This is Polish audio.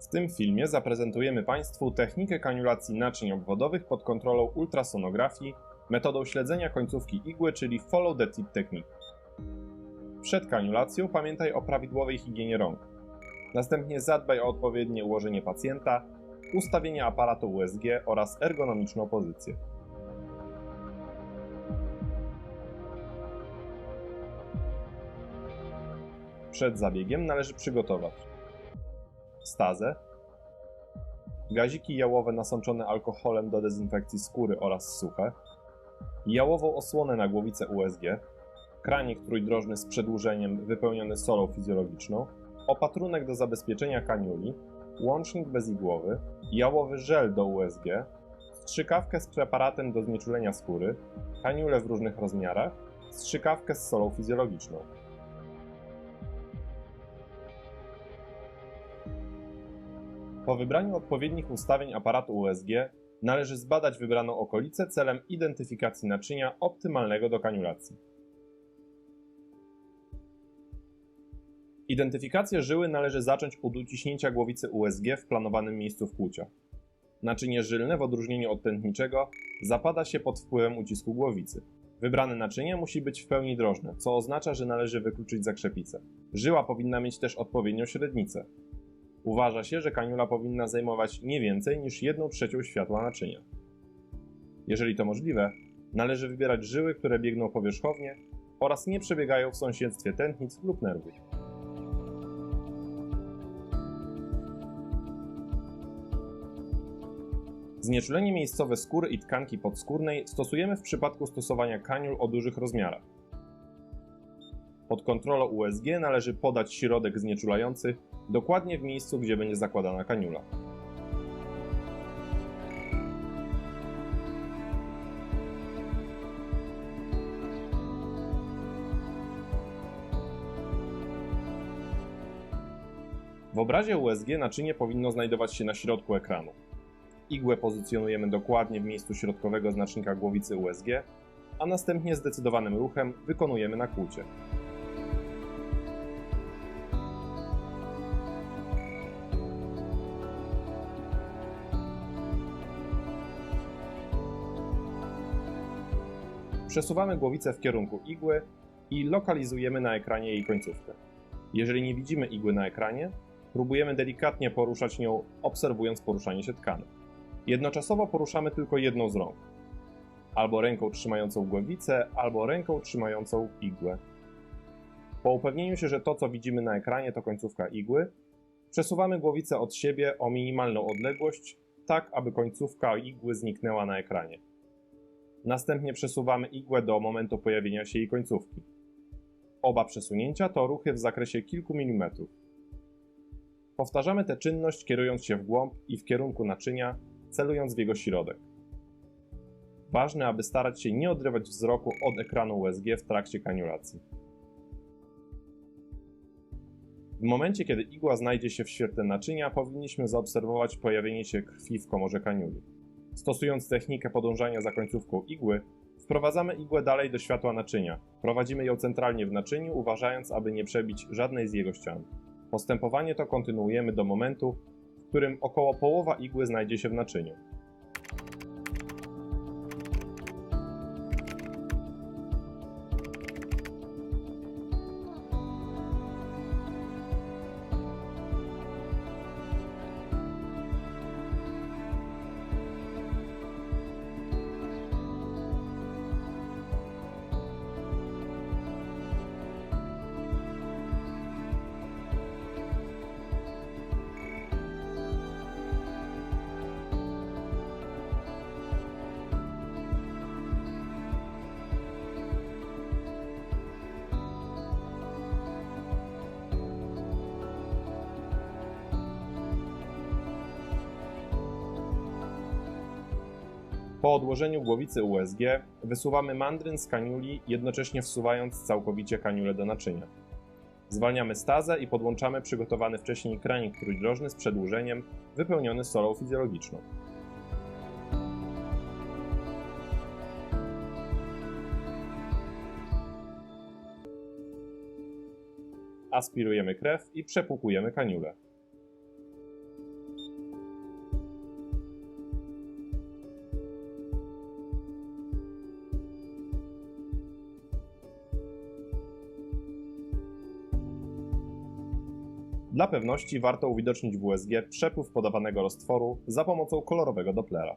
W tym filmie zaprezentujemy Państwu technikę kaniulacji naczyń obwodowych pod kontrolą ultrasonografii metodą śledzenia końcówki igły, czyli follow the tip technique. Przed kaniulacją pamiętaj o prawidłowej higienie rąk. Następnie zadbaj o odpowiednie ułożenie pacjenta, ustawienie aparatu USG oraz ergonomiczną pozycję. Przed zabiegiem należy przygotować stazę, gaziki jałowe nasączone alkoholem do dezynfekcji skóry oraz suche, jałową osłonę na głowicę USG, kranik trójdrożny z przedłużeniem wypełniony solą fizjologiczną, opatrunek do zabezpieczenia kaniuli, łącznik bezigłowy, jałowy żel do USG, strzykawkę z preparatem do znieczulenia skóry, kaniule w różnych rozmiarach, strzykawkę z solą fizjologiczną. Po wybraniu odpowiednich ustawień aparatu USG należy zbadać wybraną okolicę celem identyfikacji naczynia optymalnego do kaniulacji. Identyfikację żyły należy zacząć od uciśnięcia głowicy USG w planowanym miejscu wkłucia. Naczynie żylne w odróżnieniu od tętniczego zapada się pod wpływem ucisku głowicy. Wybrane naczynie musi być w pełni drożne, co oznacza, że należy wykluczyć zakrzepicę. Żyła powinna mieć też odpowiednią średnicę. Uważa się, że kaniula powinna zajmować nie więcej niż 1 trzecią światła naczynia. Jeżeli to możliwe, należy wybierać żyły, które biegną powierzchownie oraz nie przebiegają w sąsiedztwie tętnic lub nerwów. Znieczulenie miejscowe skóry i tkanki podskórnej stosujemy w przypadku stosowania kaniul o dużych rozmiarach. Pod kontrolą USG należy podać środek znieczulający dokładnie w miejscu, gdzie będzie zakładana kaniula. W obrazie USG naczynie powinno znajdować się na środku ekranu. Igłę pozycjonujemy dokładnie w miejscu środkowego znacznika głowicy USG, a następnie zdecydowanym ruchem wykonujemy nakłucie. Przesuwamy głowicę w kierunku igły i lokalizujemy na ekranie jej końcówkę. Jeżeli nie widzimy igły na ekranie, próbujemy delikatnie poruszać nią, obserwując poruszanie się tkanek. Jednoczasowo poruszamy tylko jedną z rąk. Albo ręką trzymającą głowicę, albo ręką trzymającą igłę. Po upewnieniu się, że to co widzimy na ekranie to końcówka igły, przesuwamy głowicę od siebie o minimalną odległość, tak aby końcówka igły zniknęła na ekranie. Następnie przesuwamy igłę do momentu pojawienia się jej końcówki. Oba przesunięcia to ruchy w zakresie kilku milimetrów. Powtarzamy tę czynność kierując się w głąb i w kierunku naczynia, celując w jego środek. Ważne, aby starać się nie odrywać wzroku od ekranu USG w trakcie kaniulacji. W momencie, kiedy igła znajdzie się w świetle naczynia, powinniśmy zaobserwować pojawienie się krwi w komorze kaniuli. Stosując technikę podążania za końcówką igły, wprowadzamy igłę dalej do światła naczynia. Prowadzimy ją centralnie w naczyniu, uważając, aby nie przebić żadnej z jego ścian. Postępowanie to kontynuujemy do momentu, w którym około połowa igły znajdzie się w naczyniu. Po odłożeniu głowicy USG wysuwamy mandryn z kaniuli, jednocześnie wsuwając całkowicie kaniulę do naczynia. Zwalniamy stazę i podłączamy przygotowany wcześniej kranik trójdrożny z przedłużeniem, wypełniony solą fizjologiczną. Aspirujemy krew i przepłukujemy kaniulę. Dla pewności warto uwidocznić w USG przepływ podawanego roztworu za pomocą kolorowego Dopplera.